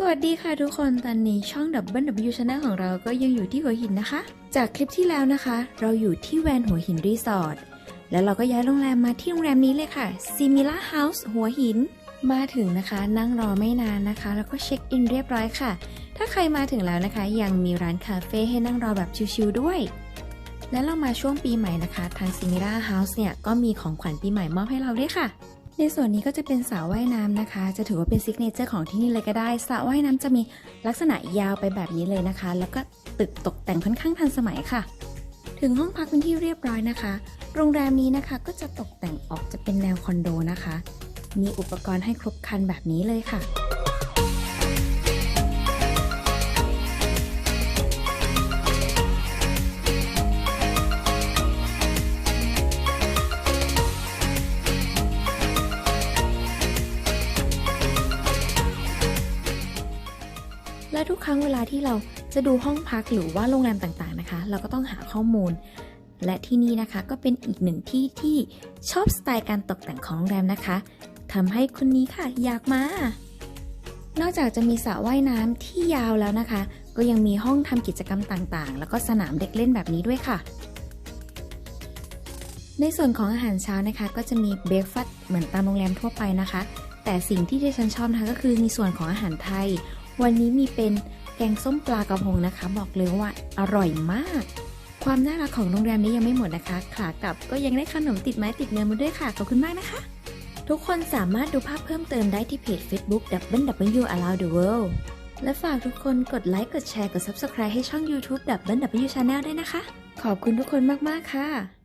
สวัสดีค่ะทุกคนตอนนี้ช่อง Double W Channel ของเราก็ยังอยู่ที่หัวหินนะคะ จากคลิปที่แล้วนะคะ เราอยู่ที่แวนหัวหินรีสอร์ทแล้วเราก็ย้ายโรงแรมมาที่โรงแรมนี้เลยค่ะ Simila House หัวหิน มาถึงนะคะนั่งรอไม่นานนะคะ แล้วก็เช็คอินเรียบร้อยค่ะ ถ้าใครมาถึงแล้วนะคะ ยังมีร้านคาเฟ่ให้นั่งรอแบบชิลๆด้วย และเรามาช่วงปีใหม่นะคะ ทาง Simila House เนี่ยก็มีของขวัญปีใหม่มอบให้เราด้วยค่ะ ในส่วนนี้ก็จะเป็นสระว่ายน้ำนะคะ จะถือว่าเป็นซิกเนเจอร์ของที่นี่เลยก็ได้สระว่ายน้ำจะมีลักษณะยาวไปแบบนี้เลยนะคะ แล้วก็ตึกตกแต่งค่อนข้างทันสมัยค่ะ ถึงห้องพักเป็นที่เรียบร้อยนะคะ โรงแรมนี้นะคะก็จะตกแต่งออกจะเป็นแนวคอนโดนะคะ มีอุปกรณ์ให้ครบครันแบบนี้เลยค่ะ และทุกครั้งเวลาที่เราจะดูห้องพักหรือว่าโรงแรมต่างๆนะคะ เราก็ต้องหาข้อมูล และที่นี่นะคะก็เป็นอีกหนึ่งที่ที่ชอบสไตล์การตกแต่งของโรงแรมนะคะทำให้คนนี้ค่ะอยากมานอกจากจะมีสระว่ายน้ำที่ยาวแล้วนะคะ ก็ยังมีห้องทำกิจกรรมต่างๆ แล้วก็สนามเด็กเล่นแบบนี้ด้วยค่ะ ในส่วนของอาหารเช้านะคะ ก็จะมีเบรกฟาสต์เหมือนตามโรงแรมทั่วไปนะคะ แต่สิ่งที่ดิฉันชอบนะคะก็คือในส่วนของอาหารไทย วันนี้มีเป็นแกงส้มปลากระพงนะคะ บอกเลยว่าอร่อยมาก ความน่ารักของโรงแรมนี้ยังไม่หมดนะคะขากลับก็ยังได้ขนมติดไม้ติดเมือมาด้วยค่ะขอบคุณมากนะคะ ทุกคนสามารถดูภาพเพิ่มเติมได้ที่เพจ Facebook Double W Around the World และฝากทุกคนกดไลค์กดแชร์กด Subscribe ให้ช่อง YouTube Double W Channel ด้วยนะคะ ขอบคุณทุกคนมาก ๆ ค่ะ